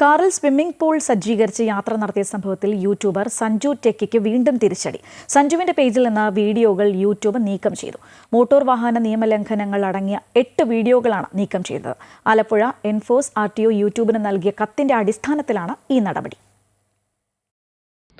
കാറിൽ swimming pool സജ്ജീകരിച്ച് യാത്ര നടത്തിയ സംഭവത്തിൽ യൂട്യൂബർ സഞ്ജു ടെക്കിക്ക് വീണ്ടും തിരിച്ചടി. സഞ്ജുവിന്റെ പേജിൽ നിന്ന് വീഡിയോകൾ യൂട്യൂബ് നീക്കം ചെയ്തു. മോട്ടോർ വാഹന നിയമലംഘനങ്ങൾ അടങ്ങിയ എട്ട് വീഡിയോകളാണ് നീക്കം ചെയ്തത്. Alappuzha enforce R T O യൂട്യൂബിന് നൽകിയ കത്തിന്റെ അടിസ്ഥാനത്തിലാണ് ഈ നടപടി.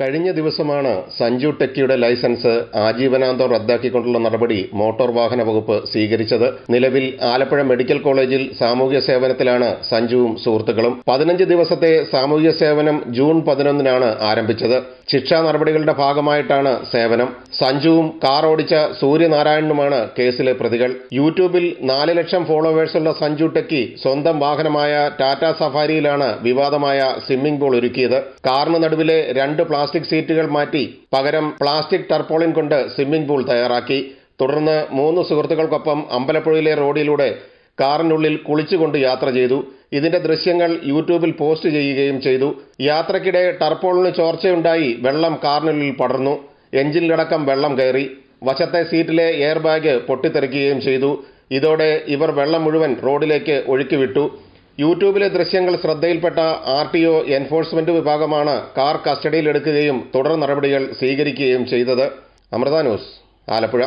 കഴിഞ്ഞ ദിവസമാണ് സഞ്ജു ടെക്കിയുടെ ലൈസൻസ് ആജീവനാന്തം റദ്ദാക്കിക്കൊണ്ടുള്ള നടപടി മോട്ടോർ വാഹന വകുപ്പ് സ്വീകരിച്ചത്. നിലവിൽ ആലപ്പുഴ മെഡിക്കൽ കോളേജിൽ സാമൂഹ്യ സേവനത്തിലാണ് സഞ്ജുവും സുഹൃത്തുക്കളും. പതിനഞ്ച് ദിവസത്തെ സാമൂഹ്യ സേവനം ജൂൺ പതിനൊന്നിനാണ് ആരംഭിച്ചത്. ശിക്ഷാ നടപടികളുടെ ഭാഗമായിട്ടാണ് സേവനം. സഞ്ജുവും കാർ ഓടിച്ച സൂര്യനാരായണനുമാണ് കേസിലെ പ്രതികൾ. യൂട്യൂബിൽ നാല് ലക്ഷം ഫോളോവേഴ്സുള്ള സഞ്ജു ടെക്കി സ്വന്തം വാഹനമായ ടാറ്റ സഫാരിയിലാണ് വിവാദമായ സ്വിമ്മിംഗ് പൂൾ ഒരുക്കിയത്. കാറിന് നടുവിലെ രണ്ട് പ്ലാസ്റ്റിക് സീറ്റുകൾ മാറ്റി പകരം പ്ലാസ്റ്റിക് ടർപോളിൻ കൊണ്ട് സ്വിമ്മിംഗ് പൂൾ തയ്യാറാക്കി. തുടർന്ന് മൂന്ന് സുഹൃത്തുക്കൾക്കൊപ്പം അമ്പലപ്പുഴയിലെ റോഡിലൂടെ കാറിനുള്ളിൽ കുളിച്ചുകൊണ്ട് യാത്ര ചെയ്തു. ഇതിന്റെ ദൃശ്യങ്ങൾ യൂട്യൂബിൽ പോസ്റ്റ് ചെയ്യുകയും ചെയ്തു. യാത്രക്കിടെ ടർപ്പോളിന് ചോർച്ചയുണ്ടായി. വെള്ളം കാറിനുള്ളിൽ പടർന്നു. എഞ്ചിനിലടക്കം വെള്ളം കയറി. വശത്തെ സീറ്റിലെ എയർ ബാഗ് പൊട്ടിത്തെറിക്കുകയും ചെയ്തു. ഇതോടെ ഇവർ വെള്ളം മുഴുവൻ റോഡിലേക്ക് ഒഴുക്കിവിട്ടു. യൂട്യൂബിലെ ദൃശ്യങ്ങൾ ശ്രദ്ധയിൽപ്പെട്ട ആർ ടി ഒ എൻഫോഴ്സ്മെന്റ് വിഭാഗമാണ് കാർ കസ്റ്റഡിയിലെടുക്കുകയും തുടർ നടപടികൾ സ്വീകരിക്കുകയും ചെയ്തത്. അമൃത ന്യൂസ് ആലപ്പുഴ.